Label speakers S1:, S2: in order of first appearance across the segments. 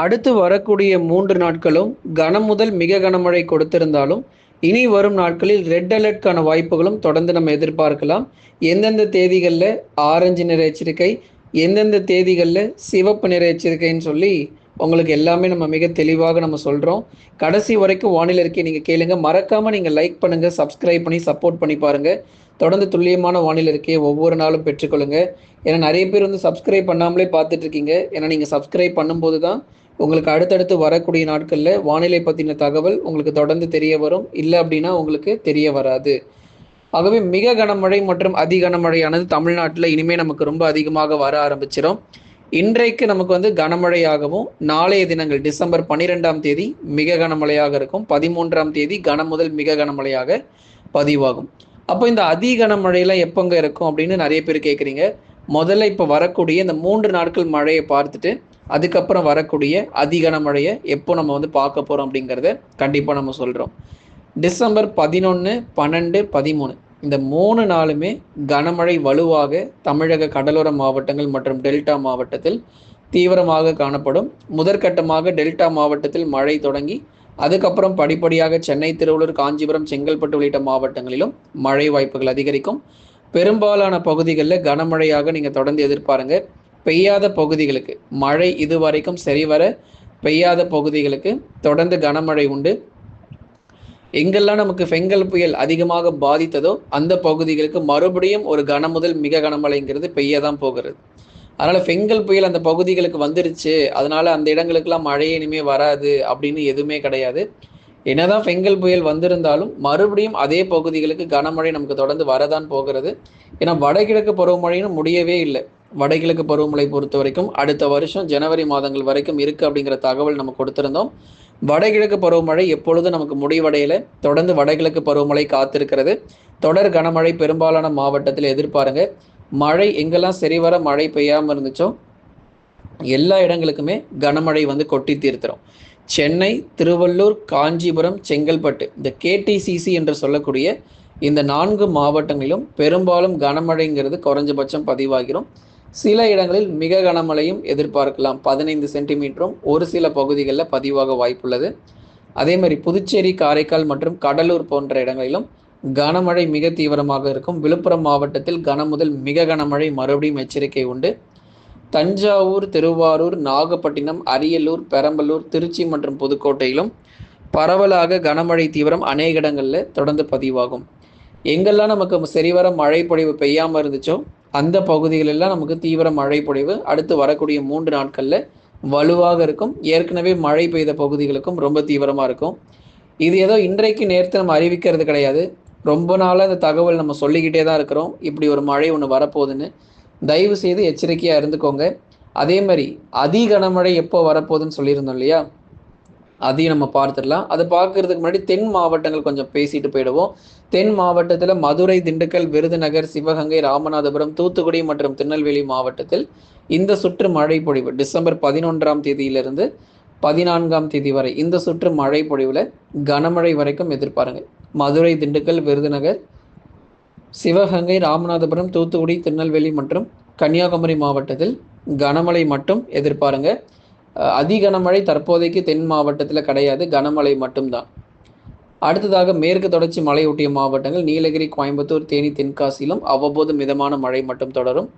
S1: அடுத்து வரக்கூடிய மூன்று நாட்களும் கனம் முதல் மிக கனமழை கொடுத்திருந்தாலும் இனி வரும் நாட்களில் ரெட் அலர்ட்கான வாய்ப்புகளும் தொடர்ந்து நம்ம எதிர்பார்க்கலாம். எந்தெந்த தேதிகளில் ஆரஞ்சு நிற எச்சரிக்கை எந்தெந்த தேதிகளில் சிவப்பு நிற எச்சரிக்கைன்னு சொல்லி உங்களுக்கு எல்லாமே நம்ம மிக தெளிவாக நம்ம சொல்கிறோம் கடைசி வரைக்கும் வானிலை இருக்கே நீங்கள் கேளுங்க. மறக்காமல் நீங்கள் லைக் பண்ணுங்கள் சப்ஸ்கிரைப் பண்ணி சப்போர்ட் பண்ணி பாருங்கள் தொடர்ந்து துல்லியமான வானிலை இருக்கே ஒவ்வொரு நாளும் பெற்றுக்கொள்ளுங்க. ஏன்னா நிறைய பேர் வந்து சப்ஸ்கிரைப் பண்ணாமலே பார்த்துட்டு இருக்கீங்க. ஏன்னா நீங்கள் சப்ஸ்கிரைப் பண்ணும்போது தான் உங்களுக்கு அடுத்தடுத்து வரக்கூடிய நாட்களில் வானிலை பற்றின தகவல் உங்களுக்கு தொடர்ந்து தெரிய வரும். இல்லை அப்படின்னா உங்களுக்கு தெரிய வராது. ஆகவே மிக கனமழை மற்றும் அதி கனமழையானது தமிழ்நாட்டில் இனிமேல் நமக்கு ரொம்ப அதிகமாக வர ஆரம்பிச்சிடும் இன்றைக்கு நமக்கு வந்து கனமழையாகவும் நாளைய தினங்கள் டிசம்பர் பன்னிரெண்டாம் தேதி மிக கனமழையாக இருக்கும். பதிமூன்றாம் தேதி கன முதல் மிக கனமழையாக பதிவாகும். அப்போ இந்த அதி கனமழையெல்லாம் எப்போங்க இருக்கும் அப்படின்னு நிறைய பேர் கேட்குறீங்க முதல்ல இப்போ வரக்கூடிய இந்த மூன்று நாட்கள் மழையை பார்த்துட்டு அதுக்கப்புறம் வரக்கூடிய அதிகனமழையை எப்போ நம்ம வந்து பார்க்க போகிறோம் அப்படிங்கிறத கண்டிப்பாக நம்ம சொல்கிறோம் டிசம்பர் பதினொன்று பன்னெண்டு பதிமூணு. இந்த மூணு நாளுமே கனமழை வலுவாக தமிழக கடலோர மாவட்டங்கள் மற்றும் டெல்டா மாவட்டத்தில் தீவிரமாக காணப்படும். முதற்கட்டமாக டெல்டா மாவட்டத்தில் மழை தொடங்கி அதுக்கப்புறம் படிப்படியாக சென்னை திருவள்ளூர் காஞ்சிபுரம் செங்கல்பட்டு உள்ளிட்ட மாவட்டங்களிலும் மழை வாய்ப்புகள் அதிகரிக்கும். பெரும்பாலான பகுதிகளில் கனமழையாக நீங்கள் தொடர்ந்து எதிர்பாருங்க. பெய்யாத பகுதிகளுக்கு மழை இதுவரைக்கும் சரிவர பெய்யாத பகுதிகளுக்கு தொடர்ந்து கனமழை உண்டு. எங்கெல்லாம் நமக்கு ஃபெங்கல் புயல் அதிகமாக பாதித்ததோ அந்த பகுதிகளுக்கு மறுபடியும் ஒரு கனமுதல் மிக கனமழைங்கிறது பெய்ய தான் போகிறது. அதனால் ஃபெங்கல் புயல் அந்த பகுதிகளுக்கு வந்துருச்சு அதனால அந்த இடங்களுக்கெல்லாம் மழையே இனிமே வராது அப்படின்னு எதுவுமே கிடையாது. என்னதான் ஃபெங்கல் புயல் வந்திருந்தாலும் மறுபடியும் அதே பகுதிகளுக்கு கனமழை நமக்கு தொடர்ந்து வரதான் போகிறது. ஏன்னா வடகிழக்கு பருவமழைன்னு முடியவே இல்லை. வடகிழக்கு பருவமழை பொறுத்த வரைக்கும் அடுத்த வருஷம் ஜனவரி மாதங்கள் வரைக்கும் இருக்கு அப்படிங்கிற தகவல் நம்ம கொடுத்திருந்தோம். வடகிழக்கு பருவமழை எப்பொழுதும் நமக்கு முடிவடையல. தொடர்ந்து வடகிழக்கு பருவமழை காத்திருக்கிறது. தொடர் கனமழை பெரும்பாலான மாவட்டத்தில் எதிர்பாருங்க. மழை எங்கெல்லாம் சரிவர மழை பெய்யாமல் இருந்துச்சோ எல்லா இடங்களுக்குமே கனமழை வந்து கொட்டி தீர்த்துரும். சென்னை திருவள்ளூர் காஞ்சிபுரம் செங்கல்பட்டு இந்த கேடிசிசி என்று சொல்லக்கூடிய இந்த நான்கு மாவட்டங்களிலும் பெரும்பாலும் கனமழைங்கிறது குறைஞ்சபட்சம் பதிவாகிறோம் சில இடங்களில் மிக கனமழையும் எதிர்பார்க்கலாம். பதினைந்து சென்டிமீட்டரும் ஒரு சில பகுதிகளில் பதிவாக வாய்ப்புள்ளது. அதே மாதிரி புதுச்சேரி காரைக்கால் மற்றும் கடலூர் போன்ற இடங்களிலும் கனமழை மிக தீவிரமாக இருக்கும். விழுப்புரம் மாவட்டத்தில் கன முதல் மிக கனமழை மறுபடியும் எச்சரிக்கை உண்டு. தஞ்சாவூர் திருவாரூர் நாகப்பட்டினம் அரியலூர் பெரம்பலூர் திருச்சி மற்றும் புதுக்கோட்டையிலும் பரவலாக கனமழை தீவிரம் அநேக இடங்களில் தொடர்ந்து பதிவாகும். எங்கெல்லாம் நமக்கு சரிவர மழை பொழிவு பெய்யாமல் இருந்துச்சோ அந்த பகுதிகளெல்லாம் நமக்கு தீவிர மழை பொழிவு அடுத்து வரக்கூடிய மூன்று நாட்களில் வலுவாக இருக்கும். ஏற்கனவே மழை பெய்த பகுதிகளுக்கும் ரொம்ப தீவிரமாக இருக்கும். இது ஏதோ இன்றைக்கு நேரத்தை நம்ம அறிவிக்கிறது கிடையாது. ரொம்ப நாளாக இந்த தகவல் நம்ம சொல்லிக்கிட்டே தான் இருக்கிறோம். இப்படி ஒரு மழை ஒன்று வரப்போகுதுன்னு. தயவு செய்து எச்சரிக்கையாக இருந்துக்கோங்க. அதே மாதிரி அதி கனமழை எப்போ வரப்போகுதுன்னு சொல்லியிருந்தோம் இல்லையா? அதையும் நம்ம பார்த்துடலாம். அதை பார்க்கறதுக்கு முன்னாடி தென் மாவட்டங்கள் கொஞ்சம் பேசிட்டு போயிடுவோம். தென் மாவட்டத்தில் மதுரை திண்டுக்கல் விருதுநகர் சிவகங்கை ராமநாதபுரம் தூத்துக்குடி மற்றும் திருநெல்வேலி மாவட்டத்தில் இந்த சுற்று மழை பொழிவு டிசம்பர் பதினொன்றாம் தேதியிலிருந்து பதினான்காம் தேதி வரை இந்த சுற்று மழை பொழிவில் கனமழை வரைக்கும் எதிர்பாருங்க மதுரை திண்டுக்கல் விருதுநகர் சிவகங்கை ராமநாதபுரம் தூத்துக்குடி திருநெல்வேலி மற்றும் கன்னியாகுமரி மாவட்டத்தில் கனமழை மட்டும் எதிர்பாருங்க அதி கனமழை தற்போதைக்கு தென் மாவட்டத்தில் கிடையாது கனமழை மட்டும்தான். அடுத்ததாக மேற்கு தொடர்ச்சி மலையொட்டிய மாவட்டங்கள் நீலகிரி கோயம்புத்தூர் தேனி தென்காசியிலும் அவ்வப்போது மிதமான மழை மட்டும் தொடரும்.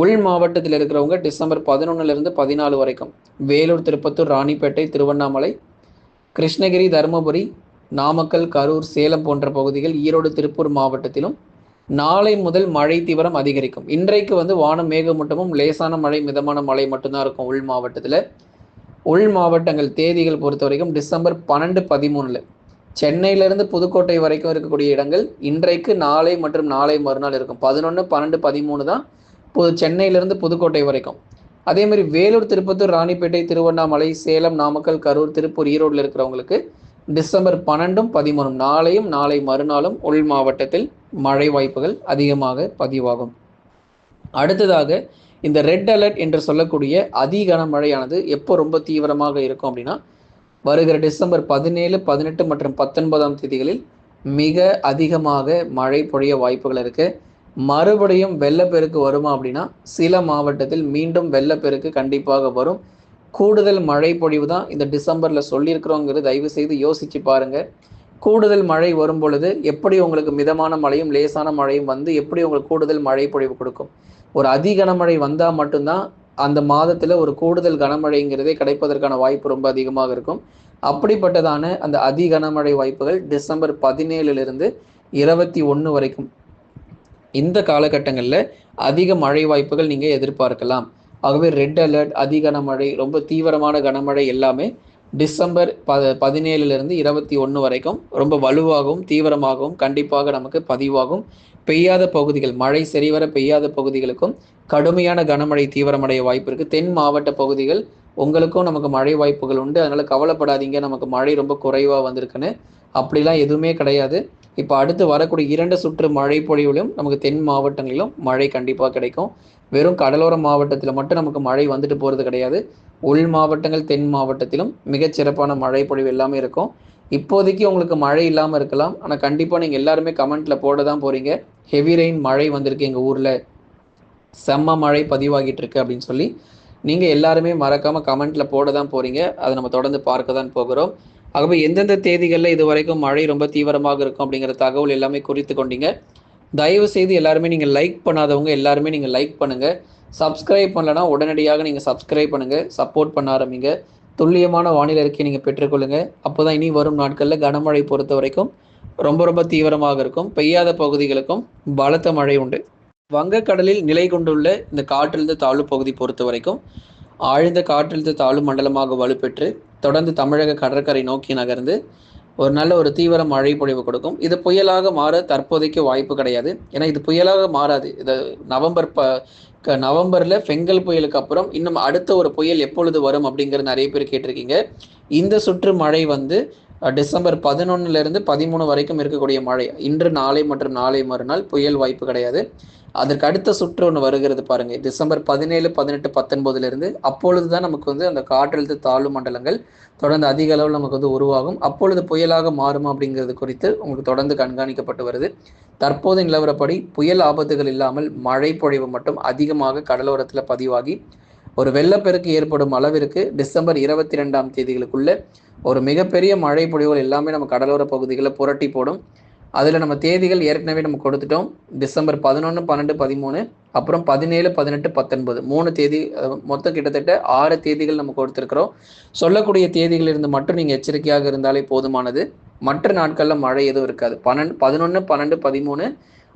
S1: உள் மாவட்டத்தில் இருக்கிறவங்க டிசம்பர் பதினொன்னுலேருந்து பதினாலு வரைக்கும். வேலூர் திருப்பத்தூர் ராணிப்பேட்டை திருவண்ணாமலை கிருஷ்ணகிரி தருமபுரி நாமக்கல் கரூர் சேலம் போன்ற பகுதிகள் ஈரோடு திருப்பூர் மாவட்டத்திலும் நாளை முதல் மழை தீவிரம் அதிகரிக்கும். இன்றைக்கு வந்து வானம் மேகமூட்டமும் லேசான மழை மிதமான மழை மட்டும்தான் இருக்கும் உள் மாவட்டத்தில். உள் மாவட்டங்கள் தேதிகள் பொறுத்த வரைக்கும் டிசம்பர் பன்னெண்டு பதிமூணில். சென்னையிலிருந்து புதுக்கோட்டை வரைக்கும் இருக்கக்கூடிய இடங்கள் இன்றைக்கு நாளை மற்றும் நாளை மறுநாள் இருக்கும். பதினொன்று பன்னெண்டு பதிமூணு தான் புது சென்னையிலிருந்து புதுக்கோட்டை வரைக்கும். அதே மாதிரி வேலூர் திருப்பத்தூர் ராணிப்பேட்டை திருவண்ணாமலை சேலம் நாமக்கல் கரூர் திருப்பூர் ஈரோடில் இருக்கிறவங்களுக்கு டிசம்பர் பன்னெண்டும் பதிமூணும் நாளையும் நாளை மறுநாளும் உள் மாவட்டத்தில் மழை வாய்ப்புகள் அதிகமாக பதிவாகும். அடுத்ததாக இந்த ரெட் அலர்ட் என்று சொல்லக்கூடிய அதி கனமழையானது எப்போ ரொம்ப தீவிரமாக இருக்கும் அப்படின்னா வருகிற டிசம்பர் பதினேழு பதினெட்டு மற்றும் பத்தொன்பதாம் தேதிகளில் மிக அதிகமாக மழை பொழிய வாய்ப்புகள் இருக்கு. மறுபடியும் வெள்ளப்பெருக்கு வருமா அப்படின்னா சில மாவட்டத்தில் மீண்டும் வெள்ளப்பெருக்கு கண்டிப்பாக வரும். கூடுதல் மழை பொழிவு தான் இந்த டிசம்பரில் சொல்லியிருக்கிறோங்கிறது தயவு செய்து யோசிச்சு பாருங்க. கூடுதல் மழை வரும் பொழுது எப்படி உங்களுக்கு மிதமான மழையும் லேசான மழையும் வந்து எப்படி உங்களுக்கு கூடுதல் மழை பொழிவு கொடுக்கும்? ஒரு அதி கனமழை வந்தால் மட்டும்தான் அந்த மாதத்தில் ஒரு கூடுதல் கனமழைங்கிறதே கிடைப்பதற்கான வாய்ப்பு ரொம்ப அதிகமாக இருக்கும். அப்படிப்பட்டதான அந்த அதி கனமழை வாய்ப்புகள் டிசம்பர் பதினேழுலேருந்து இருபத்தி ஒன்று வரைக்கும். இந்த காலகட்டங்களில் அதிக மழை வாய்ப்புகள் நீங்கள் எதிர்பார்க்கலாம். ஆகவே ரெட் அலர்ட் அதி கனமழை ரொம்ப தீவிரமான கனமழை எல்லாமே டிசம்பர் ப பதினேழுலேருந்து இருபத்தி ஒன்று வரைக்கும் ரொம்ப வலுவாகவும் தீவிரமாகவும் கண்டிப்பாக நமக்கு பதிவாகும். பெய்யாத பகுதிகள் மழை சரிவர பெய்யாத பகுதிகளுக்கும் கடுமையான கனமழை தீவிரமடைய வாய்ப்பு இருக்குது தென் மாவட்ட பகுதிகள் உங்களுக்கும் நமக்கு மழை வாய்ப்புகள் உண்டு. அதனால் கவலைப்படாதீங்க. நமக்கு மழை ரொம்ப குறைவாக வந்திருக்குன்னு. அப்படிலாம் எதுவுமே கிடையாது. இப்போ அடுத்து வரக்கூடிய இரண்டு சுற்று மழை பொழிவிலும் நமக்கு தென் மாவட்டங்களிலும் மழை கண்டிப்பாக கிடைக்கும். வெறும் கடலோர மாவட்டத்தில் மட்டும் நமக்கு மழை வந்துட்டு போகிறது கிடையாது. உள் மாவட்டங்கள் தென் மாவட்டத்திலும் மிகச்சிறப்பான மழை பொழிவு எல்லாமே இருக்கும். இப்போதைக்கு உங்களுக்கு மழை இல்லாமல் இருக்கலாம். ஆனால் கண்டிப்பாக நீங்கள் எல்லாருமே கமெண்ட்டில் போட தான் போகிறீங்க ஹெவி ரெயின் மழை வந்திருக்கு எங்கள் ஊரில். செம்ம மழை பதிவாகிட்டு இருக்கு அப்படின்னு சொல்லி நீங்கள் எல்லாருமே மறக்காமல் கமெண்ட்டில் போட தான் போகிறீங்க அதை நம்ம தொடர்ந்து பார்க்க தான் போகிறோம். ஆகவே எந்தெந்த தேதிகளில் இது வரைக்கும் மழை ரொம்ப தீவிரமாக இருக்கும் அப்படிங்கிற தகவல் எல்லாமே குறித்து கொண்டீங்க. தயவு செய்து எல்லாருமே நீங்கள் லைக் பண்ணாதவங்க எல்லாருமே நீங்கள் லைக் பண்ணுங்கள் சப்ஸ்கிரைப் பண்ணலன்னா உடனடியாக நீங்கள் சப்ஸ்கிரைப் பண்ணுங்கள் சப்போர்ட் பண்ண ஆரம்பிங்க. துல்லியமான வானிலை அறிக்கையை நீங்கள் பெற்றுக்கொள்ளுங்க. அப்போ தான் இனி வரும் நாட்களில் கனமழை பொறுத்த வரைக்கும் ரொம்ப ரொம்ப தீவிரமாக இருக்கும். பெய்யாத பகுதிகளுக்கும் பலத்த மழை உண்டு. வங்கக்கடலில் நிலை கொண்டுள்ள இந்த காற்றழுத்த தாழ்வு பகுதி பொறுத்த வரைக்கும் ஆழ்ந்த காற்றழுத்த தாழ்வு மண்டலமாக வலுப்பெற்று தொடர்ந்து தமிழக கடற்கரை நோக்கி நகர்ந்து ஒரு நல்ல ஒரு தீவிர மழை பொழிவு கொடுக்கும். இது புயலாக மாற தற்போதைக்கு வாய்ப்பு கிடையாது. ஏன்னா இது புயலாக மாறாது. இது நவம்பர் ப நவம்பரில் பெங்கல் புயலுக்கு அப்புறம் இன்னும் அடுத்த ஒரு புயல் எப்பொழுது வரும் அப்படிங்கிறது நிறைய பேர் கேட்டிருக்கீங்க. இந்த சுற்று மழை வந்து டிசம்பர் பதினொன்னுலேருந்து பதிமூணு வரைக்கும் இருக்கக்கூடிய மழை. இன்று நாளை மற்றும் நாளை மறுநாள் புயல் வாய்ப்பு கிடையாது. அதற்கு அடுத்த சுற்று ஒன்று வருகிறது பாருங்க. டிசம்பர் பதினேழு பதினெட்டு பத்தொன்பதுல இருந்து அப்பொழுது தான் நமக்கு வந்து அந்த காற்றழுத்த தாழ்வு மண்டலங்கள் தொடர்ந்து அதிக அளவில் நமக்கு வந்து உருவாகும். அப்பொழுது புயலாக மாறும் அப்படிங்கிறது குறித்து உங்களுக்கு தொடர்ந்து கண்காணிக்கப்பட்டு வருது. தற்போது நிலவரப்படி புயல் ஆபத்துகள் இல்லாமல் மழை பொழிவு மட்டும் அதிகமாக கடலோரத்தில் பதிவாகி ஒரு வெள்ளப்பெருக்கு ஏற்படும் அளவிற்கு டிசம்பர் இருபத்தி ரெண்டாம் தேதிகளுக்குள்ள ஒரு மிகப்பெரிய மழை பொழிவுகள் எல்லாமே நம்ம கடலோர பகுதிகளில் புரட்டி போடும். அதில் நம்ம தேதிகள் ஏற்கனவே நம்ம கொடுத்துட்டோம். டிசம்பர் பதினொன்று பன்னெண்டு பதிமூணு அப்புறம் பதினேழு பதினெட்டு பத்தொன்பது. மூணு தேதி மொத்தம் கிட்டத்தட்ட ஆறு தேதிகள் நம்ம கொடுத்துருக்குறோம். சொல்லக்கூடிய தேதிகள் இருந்து மட்டும் நீங்கள் எச்சரிக்கையாக இருந்தாலே போதுமானது. மற்ற நாட்களில் மழை எதுவும் இருக்காது. பன்னெண்டு பதினொன்று பன்னெண்டு பதிமூணு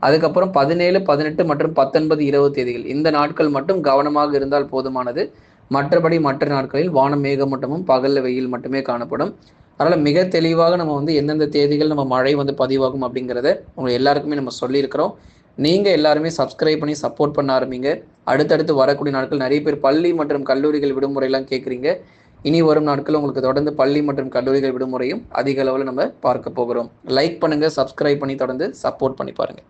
S1: அதுக்கப்புறம் பதினேழு பதினெட்டு மற்றும் பத்தொன்பது இருபது தேதிகள். இந்த நாட்கள் மட்டும் கவனமாக இருந்தால் போதுமானது. மற்றபடி மற்ற நாட்களில் வானம் மேகமூட்டமும் பகலில் வெயில் மட்டுமே காணப்படும். அதனால் மிக தெளிவாக நம்ம வந்து எந்தெந்த தேதிகள் நம்ம மழை வந்து பதிவாகும் அப்படிங்கிறத உங்கள் எல்லாருக்குமே நம்ம சொல்லியிருக்கிறோம். நீங்கள் எல்லாருமே சப்ஸ்கிரைப் பண்ணி சப்போர்ட் பண்ண ஆரம்பிங்க. அடுத்தடுத்து வரக்கூடிய நாட்கள் நிறைய பேர் பள்ளி மற்றும் கல்லூரிகள் விடுமுறையெல்லாம் கேட்குறீங்க. இனி வரும் நாட்கள் உங்களுக்கு தொடர்ந்து பள்ளி மற்றும் கல்லூரிகள் விடுமுறையும் அதிக அளவில் நம்ம பார்க்க போகிறோம். லைக் பண்ணுங்கள் சப்ஸ்கிரைப் பண்ணி தொடர்ந்து சப்போர்ட் பண்ணி பாருங்கள்